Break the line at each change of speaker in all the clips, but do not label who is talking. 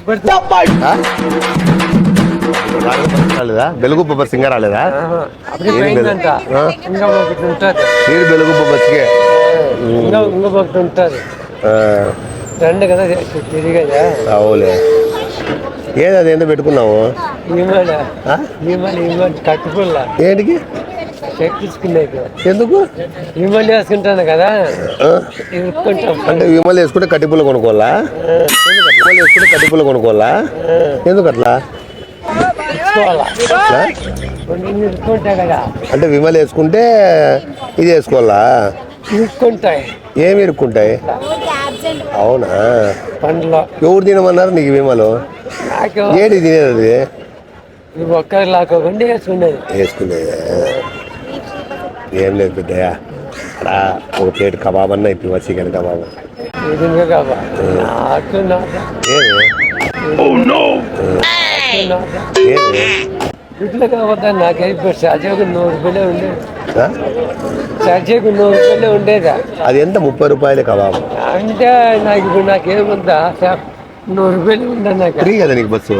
కట్టుబడి
ఆ? రాలేదా బెలుగుప్ప బస్ ఇంకా రాలేదా
అప్పుడే పోయిందంట
ఆ?
ఇంకా ఒకటి ఉంటుంది
మీరు బెలుగుప్ప బస్కే
ఇంకా ఇంకా ఒకటి ఉంటుంది
ఆ,
రెండు కదా తిరిగేదా
అవులే ఏది అది ఎంత పెట్టుకున్నావు
ఈమెడ
ఆ?
ఈమెడ ఈమెడ కట్టుకుల్ల
ఏంటికి
చెక్కించుకునేది
ఎందుకు?
ఈమెడ వేసుకుంటాను కదా.
అంటే విమల్ వేసుకుంటే కట్టిపుల్ల కొనుక్కోవాలా? విమల్ వేసుకుంటే కట్టిపుల్ల కొనుక్కోవాలా? ఎందుకు అట్లా? అంటే విమల్ వేసుకుంటే ఇది వేసుకోవాలా
ఇరుక్కుంటాయి.
ఏమి ఇరుక్కుంటాయి? అవునా?
పండ్లో.
ఎవరు తినమన్నారు నీకు విమలు? ఏంటి తినేది
ఒక్కరి లాక్కోకుండా వేసుకునేది.
వేసుకునేది. ఏం లేదు పెద్దయ్య అక్కడ ఒక ప్లేట్ కబాబ్ అన్న ఇప్పి చికెన్ కబాబ్.
ఇది ఇంకా కావా నాకు నాకు
ఏమి
నాకు
ఏమి
ఇట్లా కావద్దా నాకు అయిపోయి సజకు నూరు రూపాయలే ఉండేది. నూరు రూపాయలే ఉండేదా?
అది ఎంత? ముప్పై రూపాయలే కబాబ్.
అంటే నాకు ఇప్పుడు నాకేముందా? నూరు రూపాయలు ఉందా నాకు?
ఫ్రీ కదా నీకు బస్సు?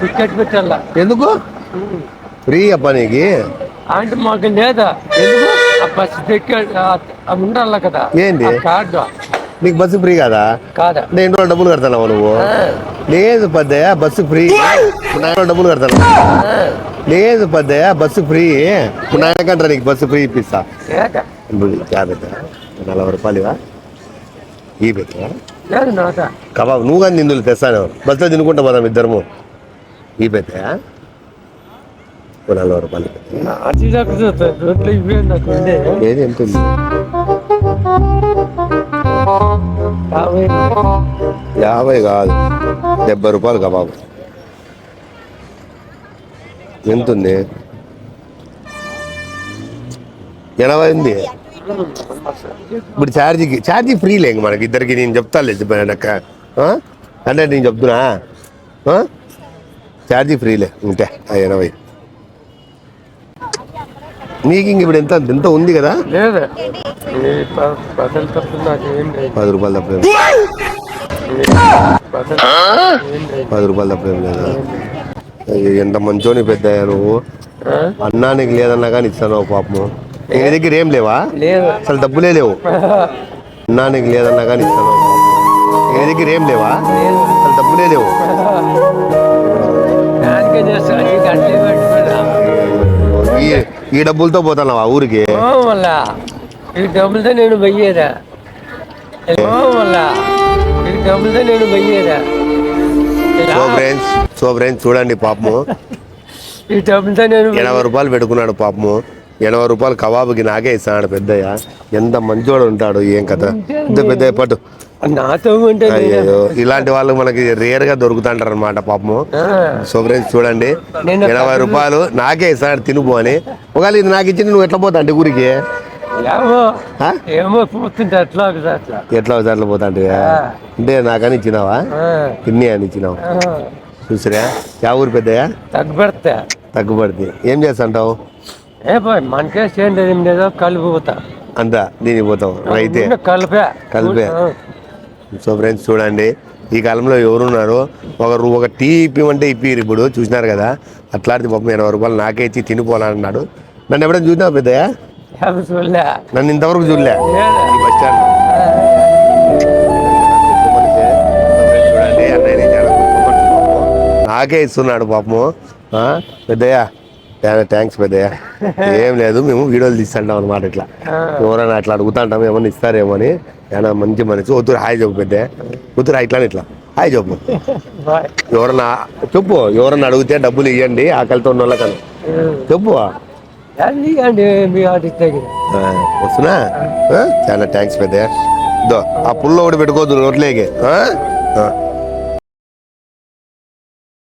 టికెట్ పెట్టాలా?
ఎందుకు? ఫ్రీ అప్ప నీకు?
అంటే మాకు లేదా? ఎందుకు? ఆ బస్ టికెట్ ఆ- ఆ ఉండాలి కదా? ఆ కార్డు.
నీకు బస్సు ఫ్రీ కదా?
కాదా?
ఇంట్లో డబ్బులు కడతావు నువ్వు? లేదు పద్దయ్య బస్సు ఫ్రీ. నాయన డబ్బులు కడతాను లేదు పద్దయ్య బస్సు ఫ్రీ. ఇప్పుడు నాయనకంటారా నీకు బస్సు ఫ్రీ ఇప్పిస్తా? జాగ్రత్త. నలభై రూపాయలు ఇవా ఈ పెట్టా కబాబ్ నువ్వు కానీ నిందులు తెస్తాను. బస్సులో తినుకుంటా పోదాం ఇద్దరము. ఈ పెట్టా నలభై రూపాయలు ఏది ఎంత ఉంది?
యాభై.
కాదు. డెబ్బై రూపాయలు కబాబ్. ఎంత ఉంది? ఎనభై ఉంది. ఇప్పుడు ఛార్జీకి ఛార్జీ ఫ్రీ లేక మనకి. ఇద్దరికి నేను చెప్తాను చెప్పానక్క అంటే నేను చెప్తున్నా? ఛార్జీ ఫ్రీలే ఉంటే ఎనభై. నీకు ఇంక ఇప్పుడు ఎంత? ఎంత ఉంది కదా?
లేదు. నాకు ఏం
పది రూపాయలు తప్పేం పది రూపాయలు తప్పేం లేదా. ఎంత మంచోని పెద్ద నువ్వు? అన్నానికి లేదన్నా కానీ ఇస్తాను పాపము. నీ దగ్గర ఏం లేవా?
లేదు.
అసలు డబ్బులే లేవు. అన్నానికి లేదన్నా కానీ ఇస్తాను నీ దగ్గర ఏం లేవా?
లేదు.
అసలు డబ్బులే లేవు.
ఈ
డబ్బులతో పోతాను ఊరికి?
ఓ మళ్ళా ఈ డబ్బులతో నేను పోయేదా? ఓ మళ్ళా ఈ డబ్బులతో నేను పోయేదా?
సో ఫ్రెండ్స్ సో ఫ్రెండ్స్ చూడండి పాపము.
ఈ డబ్బులతో నేను
ఎనభై రూపాయలు పెట్టుకున్నాడు పాపము. ఎనభై రూపాయలు కబాబుకి నాకే ఇస్తాడు పెద్దయ్య. ఎంత మంచోడు ఉంటాడు ఏం కథ? ఇంత పెద్ద పట్టు.
నాతో ఉంటే
అయ్యో ఇలాంటి వాళ్ళు మనకి రేర్గా దొరుకుతుంటారు అనమాట పాపము సో ఫ్రెండ్స్ చూడండి. ఎనభై రూపాయలు నాకే ఇస్తాడు తినుపో అని. ఒకవేళ ఇది నాకు ఇచ్చి నువ్వు ఎట్లా పోతా అంటే ఊరికి?
ఏమో.
ఆ?
ఏమో పోతుంటే అట్లా ఒకటి అట్లా.
ఎట్లా పోతా అంటే అంటే నాకని ఇచ్చినావా?
ఆ,
ఇన్ని అని ఇచ్చినావు. చూసిరా? యా ఊరు పెద్దయ్యా?
తగ్గుపడతా.
తగ్గుపడుతుంది ఏం చేస్తుంటావు?
ఏ పోయి మనకే చేయండి ఏం లేదో కలిపిపోతా
అంతా దీనికి పోతావు. రైతే.
కలిపే.
కలిపే. సో ఫ్రెండ్స్ చూడండి ఈ కాలంలో ఎవరున్నారు? ఒక ఒక టీ ఇప్పిమంటే ఇప్పిరు ఇప్పుడు చూసినారు కదా? అట్లాంటి పాపం ఎనభై రూపాయలు నాకే ఇచ్చి తినిపోవాలన్నాడు. నన్ను ఎప్పుడైనా
ఏమో చూడలే.
నన్ను ఇంతవరకు చూడలే? ఈ బస్ స్టాండ్. నాకే ఇస్తున్నాడు పాపము. పెద్దయ్య థ్యాంక్స్ పెద్దయ్య? ఏం లేదు మేము వీడియోలు తీస్తుంటాం అనమాట ఇట్లా. ఎవరైనా అట్లా అడుగుతుంటాం ఏమన్నా ఇస్తారేమో అని ఏమైనా మంచి మనిషి వద్దురు హాయ్ చెప్పు పెద్ద వద్దురు ఇట్లా ఇట్లా. హాయ్ చెప్పు. ఎవరన్నా చెప్పు ఎవరన్నా అడిగితే డబ్బులు ఇవ్వండి ఆకలితో ఉన్న వాళ్ళకని చెప్పు. వస్తున్నా? చాలా థ్యాంక్స్ పెద్ద దో ఆ పుల్ల ఒకటి పెట్టుకోవద్దు నోట్లేకి? ఆ.